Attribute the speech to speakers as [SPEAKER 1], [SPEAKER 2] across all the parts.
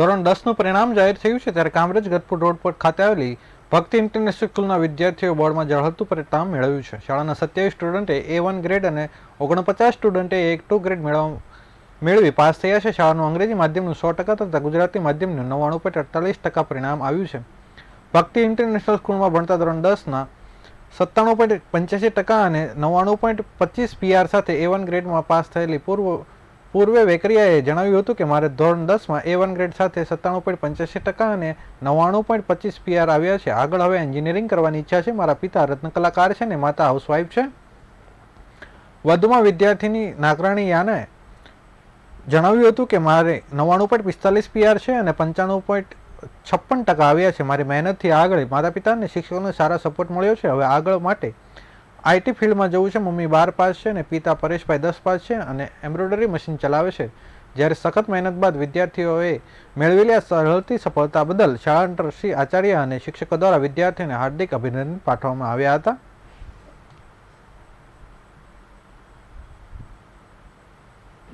[SPEAKER 1] ધોરણ દસનું પરિણામ જાહેર થયું છે ત્યારે કામરેજ ગતપુર રોડ પર ખાતે આવેલી ભક્તિ ઇન્ટરનેશનલ સ્કૂલના વિદ્યાર્થીઓ બોર્ડમાં ઝળહળતું પરિણામ મેળવ્યું છે. શાળાના સત્યાવીસ સ્ટુડન્ટે એ વન ગ્રેડ અને ઓગણપચાસ સ્ટુડન્ટે એ ટુ ગ્રેડ મેળવવા મેળવી પાસ થયા છે. શાળાનું અંગ્રેજી માધ્યમનું સો ટકા તથા ગુજરાતી માધ્યમનું નવ્વાણું પોઈન્ટ અડતાલીસ ટકા પરિણામ આવ્યું છે. ભક્તિ ઇન્ટરનેશનલ સ્કૂલમાં ભણતા ધોરણ દસના સત્તાણું પોઈન્ટ પંચ્યાસી ટકા અને નવ્વાણું પોઈન્ટ પચીસ પીઆર સાથે એ વન ગ્રેડમાં પાસ થયેલી પૂર્વ પૂર્વે વેકરિયાએ જણાવ્યું હતું કે મારે ધોરણ દસમાં એ વન ગ્રેડ સાથે સત્તાણું પોઈન્ટ પંચ્યાસી ટકા અને નવ્વાણું પોઈન્ટ પચીસ પીઆર આવ્યા છે. આગળ હવે એન્જિનિયરિંગ કરવાની ઈચ્છા છે. મારા પિતા રત્ન કલાકાર છે અને માતા હાઉસવાઈફ છે. વધુમાં વિદ્યાર્થીની નાગરાણી યાને જણાવ્યું હતું કે મારે નવ્વાણું પોઈન્ટ પિસ્તાલીસ પીઆર છે અને પંચાણું પોઈન્ટ છપ્પન ટકા આવ્યા છે. મારી મહેનતથી આગળ માતા પિતા અને શિક્ષકોને સારા સપોર્ટ મળ્યો છે. હવે આગળ માટે આઈટી ફિલ્ડમાં જવું છે, મમ્મી બાર પાસ છે અને પિતા પરેશભાઈ દસ પાસ છે અને એમ્બ્રોઇડરી મશીન ચલાવે છે. જ્યારે સખત મહેનત બાદ વિદ્યાર્થીઓએ મેળવેલી આ સરળતી સફળતા બદલ શાળા શ્રી આચાર્ય અને શિક્ષકો દ્વારા વિદ્યાર્થીઓને હાર્દિક અભિનંદન પાઠવવામાં આવ્યા હતા.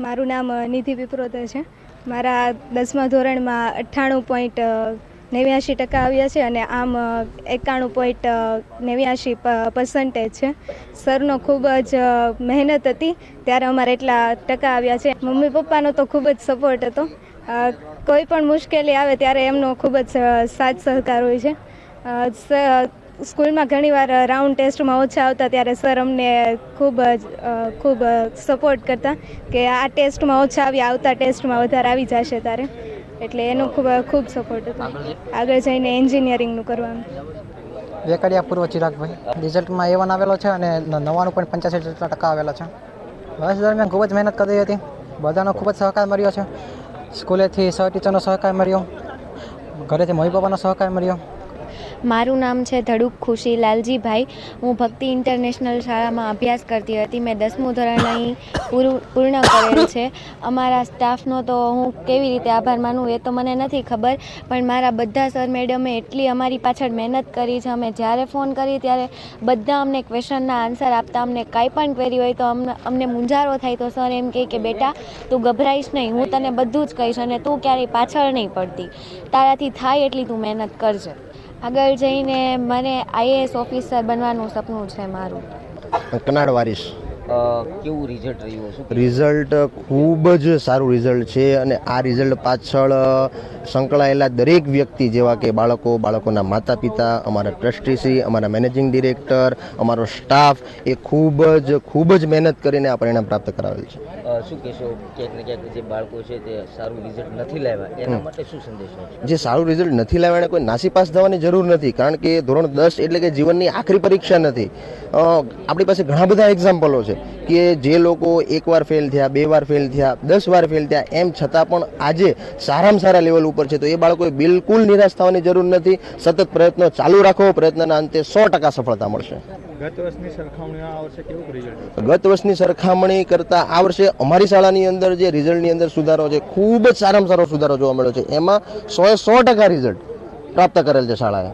[SPEAKER 2] મારું નામ નિધિ વિપ્રોતર છે. મારા દસમા ધોરણમાં અઠ્ઠાણું પોઈન્ટ નેવ્યાશી ટકા આવ્યા છે અને આમ એકાણું પોઈન્ટ નેવ્યાશી પર્સન્ટેજ છે. સરનો ખૂબ જ મહેનત હતી. ત્યારે અમારે એટલા ટકા આવ્યા છે. મમ્મી પપ્પાનો તો ખૂબ જ સપોર્ટ હતો. કોઈ પણ મુશ્કેલી આવે ત્યારે એમનો ખૂબ જ સાથ સહકાર હોય છે. સ્કૂલમાં ઘણીવાર રાઉન્ડ ટેસ્ટમાં ઓછા આવતા ત્યારે સર અમને ખૂબ જ ખૂબ સપોર્ટ કરતા કે આ ટેસ્ટમાં ઓછા આવ્યા, આવતા ટેસ્ટમાં વધારે આવી જશે તારે. એટલે એનો ખૂબ ખૂબ સપોર્ટ હતો. આગળ જઈને એન્જિનિયરિંગનું કરવાનું.
[SPEAKER 3] વેકડિયા પૂર્વ ચિરાગભાઈ. રિઝલ્ટમાં એવન આવેલો છે અને નવ્વાણું પોઈન્ટ પંચ્યાસી ટકા આવેલા છે. વર્ષ દરમિયાન ખૂબ જ મહેનત કરી હતી. બધાનો ખૂબ જ સહકાર મળ્યો છે. સ્કૂલેથી સહ ટીચરનો સહકાર મળ્યો. ઘરેથી મમ્મી પપ્પાનો સહકાર મળ્યો.
[SPEAKER 4] મારું નામ છે ધડુક ખુશી લાલજીભાઈ. હું ભક્તિ ઇન્ટરનેશનલ શાળામાં અભ્યાસ કરતી હતી. મેં દસમું ધોરણ અહીં પૂર્ણ કરેલ છે. અમારા સ્ટાફનો તો હું કેવી રીતે આભાર માનું એ તો મને નથી ખબર, પણ મારા બધા સર મેડમે એટલી અમારી પાછળ મહેનત કરી છે. અમે જ્યારે ફોન કરી ત્યારે બધા અમને ક્વેશ્ચનના આન્સર આપતા. અમને કાંઈ પણ ક્વેરી હોય તો અમને અમને મૂંઝારો થાય તો સર એમ કહે કે, બેટા, તું ગભરાઈશ નહીં. હું તને બધું જ કહીશ અને તું ક્યારેય પાછળ નહીં પડતી. તારાથી થાય એટલી તું મહેનત કરજે. આગળ જઈને મને આઈએએસ ઓફિસર બનવાનું સપનું છે મારું.
[SPEAKER 5] કનાડ વારીસ
[SPEAKER 6] અ, કેવું રિઝલ્ટ રહ્યું? છે
[SPEAKER 5] રિઝલ્ટ ખૂબ જ સારું રિઝલ્ટ છે અને આ રિઝલ્ટ પાછળ સંકળાયેલા દરેક વ્યક્તિ જેવા કે બાળકો બાળકોના માતા પિતા અમારા ટ્રસ્ટીશ્રી અમારા મેનેજિંગ ડિરેક્ટર અમારો સ્ટાફ એ ખૂબ જ ખૂબ જ મહેનત કરીને આ પરિણામ પ્રાપ્ત કરાવેલ છે.
[SPEAKER 6] શું કહેશો? ક્યાંક ને ક્યાંક જે બાળકો છે તે સારું રિઝલ્ટ નથી લાવ્યા. એના માટે શું સંદેશો
[SPEAKER 5] જે સારું રિઝલ્ટ નથી લાવ્યા એને કોઈ નાસી પાસ થવાની જરૂર નથી કારણ કે ધોરણ દસ એટલે કે જીવનની આખરી પરીક્ષા નથી. આપણી પાસે ઘણા બધા એક્ઝામ્પલો છે. કે જે લોકો એકવાર ફેલ થયા બે વાર ફેલ થયા દસ વાર ફેલ થયા એમ છતાં પણ આજે સારામાં સારા લેવલ ઉપર છે. તો એ બાળકોએ બિલકુલ નિરાશ થવાની જરૂર નથી. સતત પ્રયત્નો ચાલુ રાખો. પ્રયત્નના અંતે સો ટકા સફળતા મળશે.
[SPEAKER 1] ગત વર્ષની સરખામણીમાં આ વર્ષે કેવું રિઝલ્ટ
[SPEAKER 5] ગત વર્ષની સરખામણી કરતાં આ વર્ષે અમારી શાળાની અંદર જે રિઝલ્ટની અંદર સુધારો છે ખૂબ જ સારામાં સારો સુધારો જોવા મળ્યો છે. એમાં સો સો ટકા રિઝલ્ટ પ્રાપ્ત કરેલ છે શાળાએ.